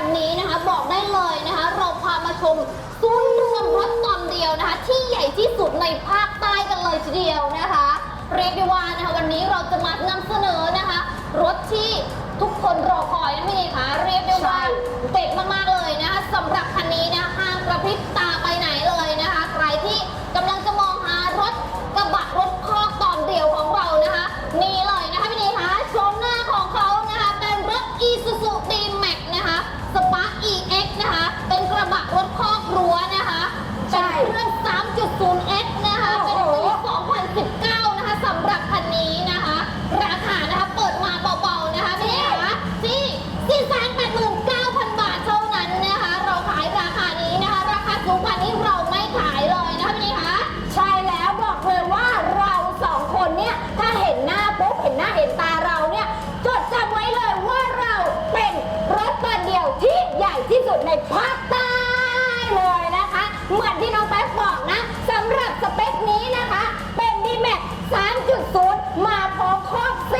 ันนี้นะคะบอกได้เลยนะคะ เราพามาชมศูนย์รวมรถตอนเดียวนะคะ ที่ใหญ่ที่สุดในภาคใต้กันเลยทีเดียวนะคะ เรียกได้ว่านะคะวันนี้เราจะมานำเสนอนะคะ รถที่ทุกคนรอคอยนั่นเองคะเรียกได้ว่าเด็ดมากๆเลยนะคะสำหรับคันนี้นะห้ามกระพริบตา ในภาคใต้เลยนะคะ เหมือนที่น้องแป๊บบอกนะสำหรับสเปคนี้นะคะ เป็นดีแม็3.0 มาพร้อมครอบเ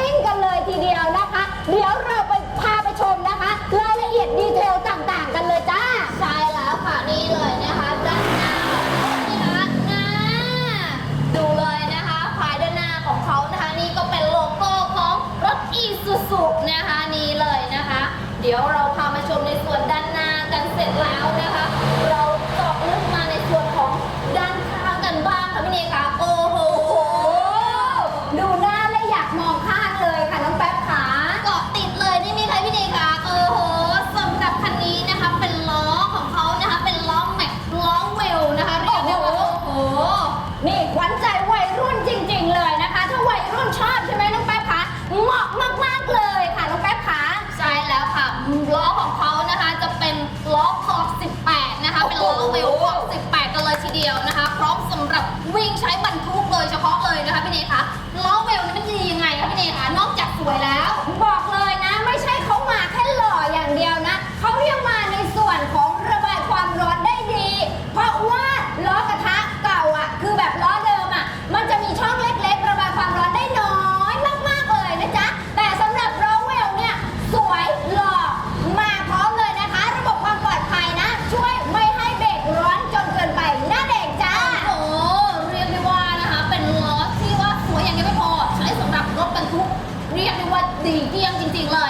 ยเฉพาะเลยนะคะพี่เนยคะเรา เรียกได้ว่าดีเยี่ยมจริง ๆ เลย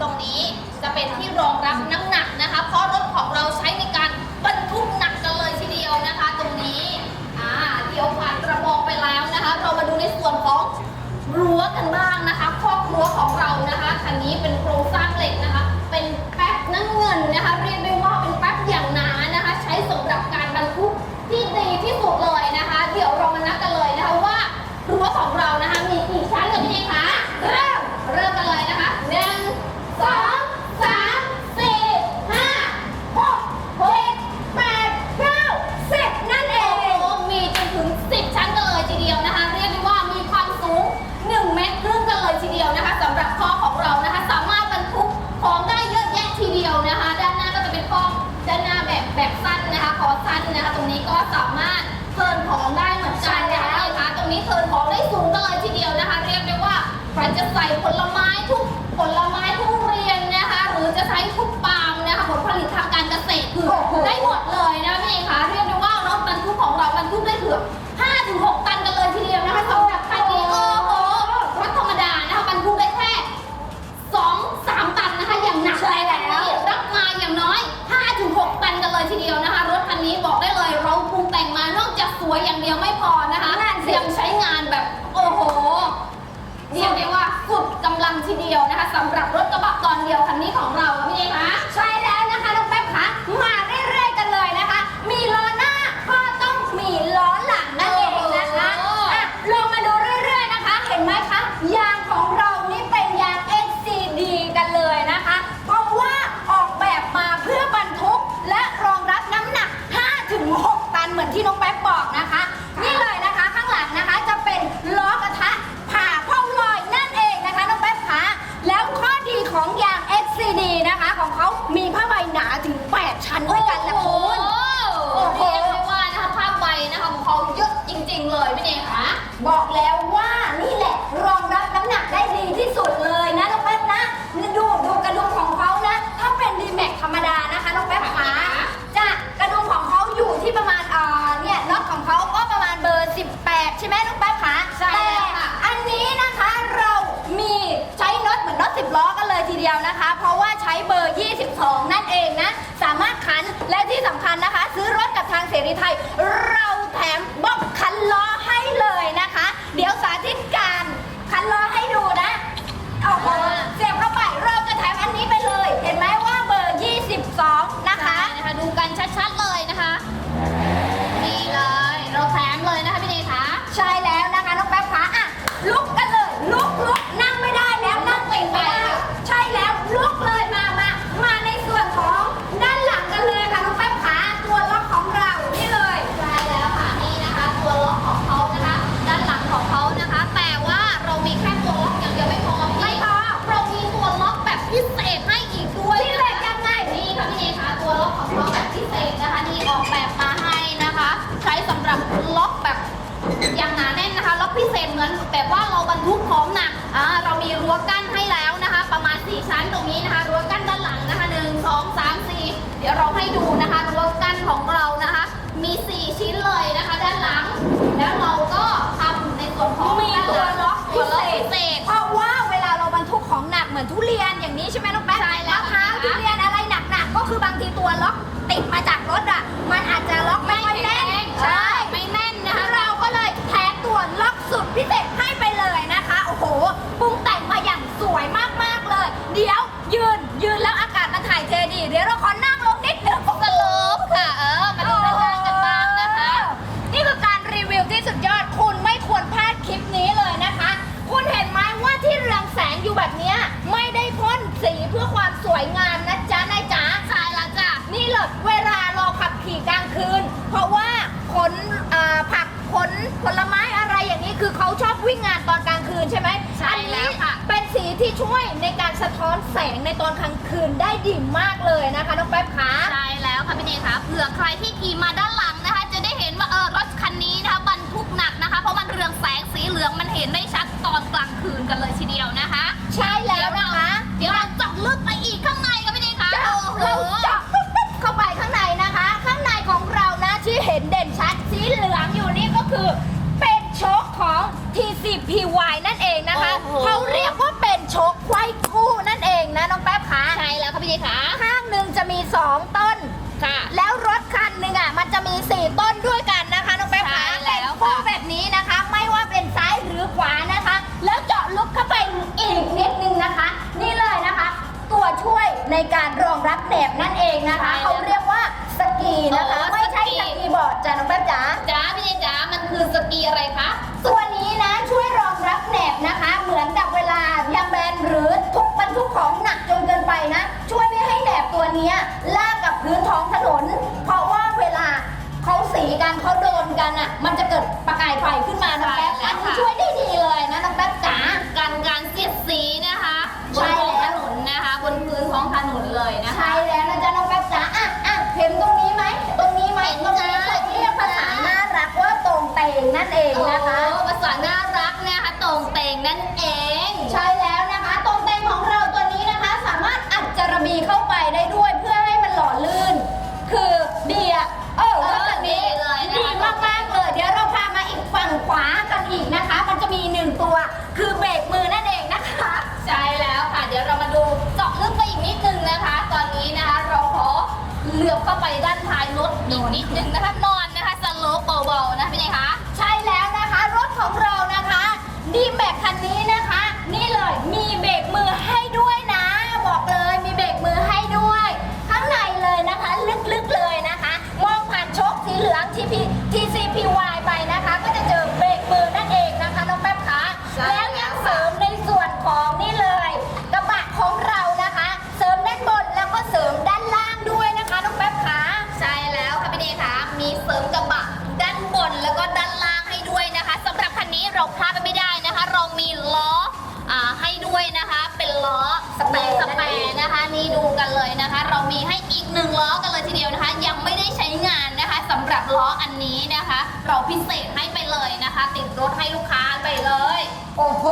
ตรงนี้ กือบ5ถึง6ตันกันเลยทีเดียวนะคะสำหรับคันนี้โอ้โหรถธรรมดานะคะบรรทุกไปแค่2 3 ตันนะคะอย่างหนักใช่แล้วรับมาอย่างน้อย5ถึง6ตันกันเลยทีเดียวนะคะ รถคันนี้บอกได้เลยเราปรุงแต่งมานอกจากสวยอย่างเดียวไม่พอนะคะยังใช้งานแบบโอ้โห เรียกได้ว่าสุดกำลังทีเดียวนะคะสำหรับรถกระบะตอนเดียวคันนี้ของเราพี่เอคะ ใช่แล้ว เดียวนะคะ เพราะว่าใช้เบอร์ 22 นั่นเองนะ สามารถขันและที่สำคัญนะคะ ซื้อรถกับทางเสรีไทย รับพิเศษเหมือนแบบว่าเราบรรทุกของหนักอ่าเรามีรั้วกั้นให้แล้วนะคะ ประมาณ 4 ชั้นตรงนี้นะคะรั้วกั้นด้านหลังนะคะ 1 2 3 4 เดี๋ยวเราให้ดูนะคะรั้วกั้นของเรานะคะ มี 4 ชิ้นเลยนะคะ ด้านหลัง แล้วเราก็ทำในส่วนของมีด้านหตัวลัล็อกพิเศษ สีเพื่อความสวยงามนะจ๊ะนายจ๋าใช่แล้วจ้ะนี่เหรอเวลารอขับขี่กลางคืน เพราะว่าขนผักขนผลไม้อะไรอย่างนี้คือเขาชอบวิ่งงานตอนกลางคืนใช่ไหมใช่อัแล้วค่ะ เป็นสีที่ช่วยในการสะท้อนแสงในตอนกลางคืนได้ดีมากเลยนะคะน้องแป๊บขา ใช่แล้วค่ะพี่เนยคะเผื่อใครที่ขี่มาด้านหลังนะคะ จะได้เห็นว่าเออรถคันนี้นะคะบรรทุกหนักนะคะ เพราะมันเรืองแสงสีเหลืองมันเห็นได้ชัด องนะคะเขาเรียกว่าสกีนะคะ ไม่ใช่สกีบอร์ดจ้ะน้องแป๊บจ๋าจ้าพี่เจจ๋ามันคือสกีอะไรคะตัวนี้นะช่วยรองรับแหนบนะคะ เหมือนกับเวลายางแบนหรือทุกบรรทุกของหนักจนเกินไปนะ ช่วยไม่ให้แหนบตัวนี้ลากกับพื้นท้องถนน เพราะว่าเวลาเขาสีกันเขาโดนกันอะ มันจะเกิดประกายไฟขึ้นมานะแป๊บอันนี้ช่วย เหลือบเข้าไปด้านท้ายรถอีกนิดนึงนะคะ เราพิเศษให้ไปเลยนะคะ ติดรถให้ลูกค้าไปเลย โอ้โห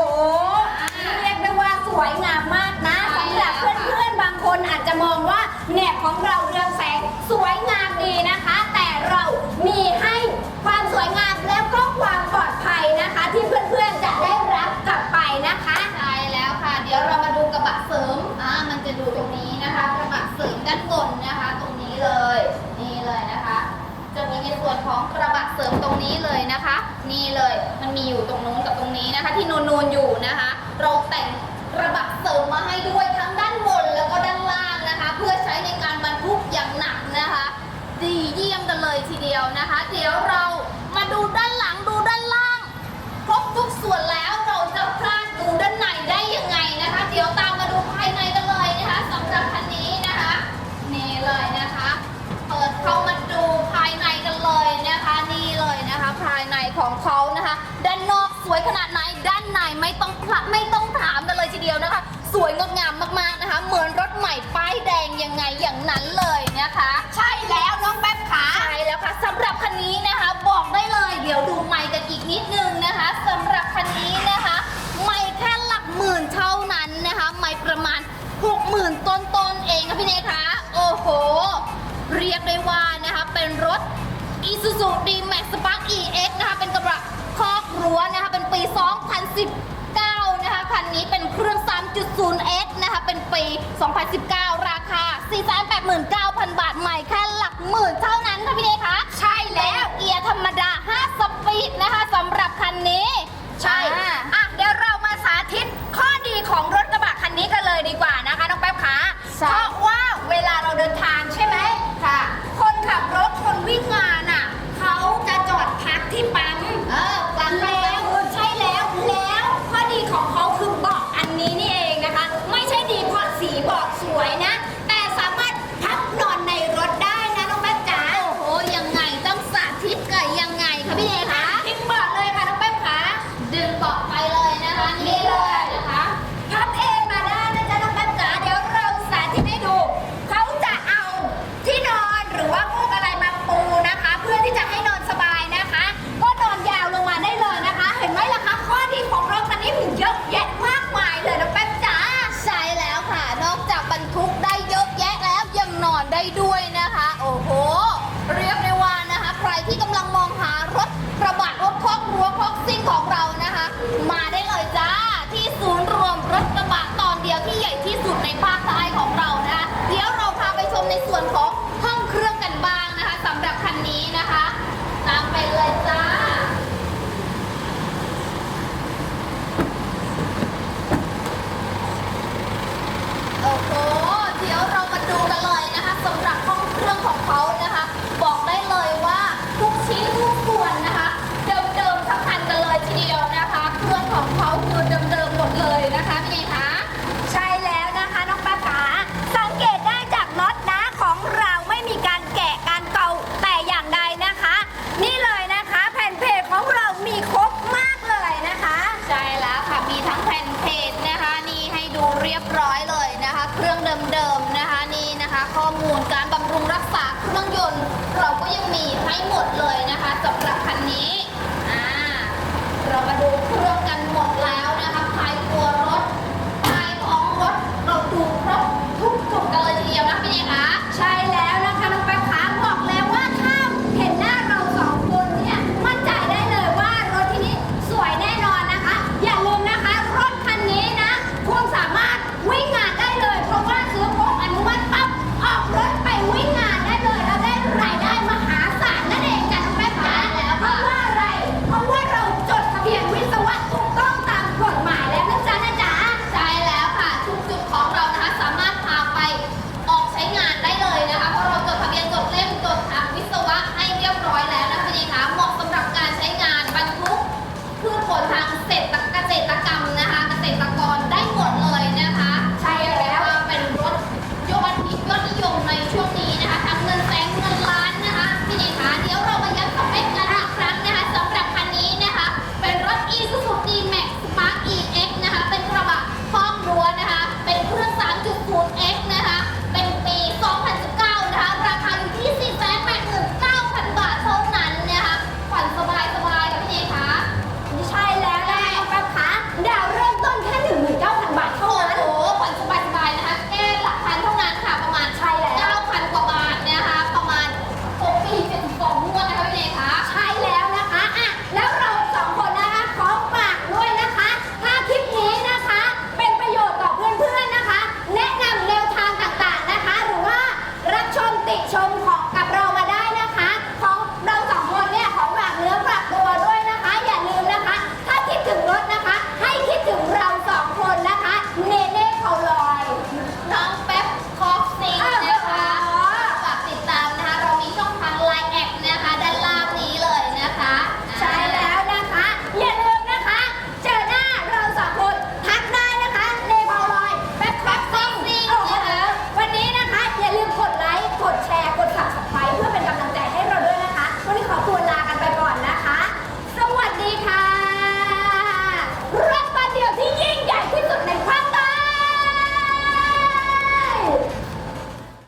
เรียกได้ว่าสวยงามมากนะใช่สำหรับแล้วเพื่อนๆบางคนอาจจะมองว่าแหนบของเราเรืองแสงสวยงามดีนะคะ แต่เรามีให้ความสวยงามแล้วก็ความปลอดภัยนะคะ ที่เพื่อนๆจะได้รับกลับไปนะคะใช่แล้วค่ะ เดี๋ยวเรามาดูกระบะเสริมอ่ามันจะดูตรงนี้นะคะ กระบะเสริมด้านบนนะคะ ตรงนี้เลย นี่เลยนะคะ จะมีในส่วนของกระบะ เสริมตรงนี้เลยนะคะ นี่เลยมันมีอยู่ตรงนู้นกับตรงนี้นะคะ ที่นูนๆอยู่นะคะ เราแต่งกระบะเสริมมาให้ด้วยทั้งด้านบนแล้วก็ด้านล่างนะคะ เพื่อใช้ในการบรรทุกอย่างหนักนะคะ ดีเยี่ยมกันเลยทีเดียวนะคะ เดี๋ยวเรา ยแดงยังไงอย่างนั้นเลยนะคะ ใช่แล้วน้องแป๊บขาใช่แล้วค่ะสำหรับคันนี้นะคะ บอกได้เลย เดี๋ยวดูไม่กันอีกนิดนึงนะคะสำหรับคันนี้นะคะ ไม่แค่หลักหมื่นเท่านั้นนะคะ ไม่ประมาณ60,000ต้นๆเองค่ะพี่เนยคะโอ้โห เรียกได้ว่านะคะเป็นรถ Isuzu D-Max Spark EX นะคะเป็นกระบะคอกรั้วนะคะเป็นปี 2019 นะคะคันนี้เป็นเครื่อง 3.0S นะคะเป็นปี 2019 ราคา 489,000 บาทใหม่แค่หลักหมื่นเท่านั้นค่ะพี่เนยคะ ใช่แล้ว เกียร์ธรรมดา 5 สปีดนะคะสำหรับคันนี้ ใช่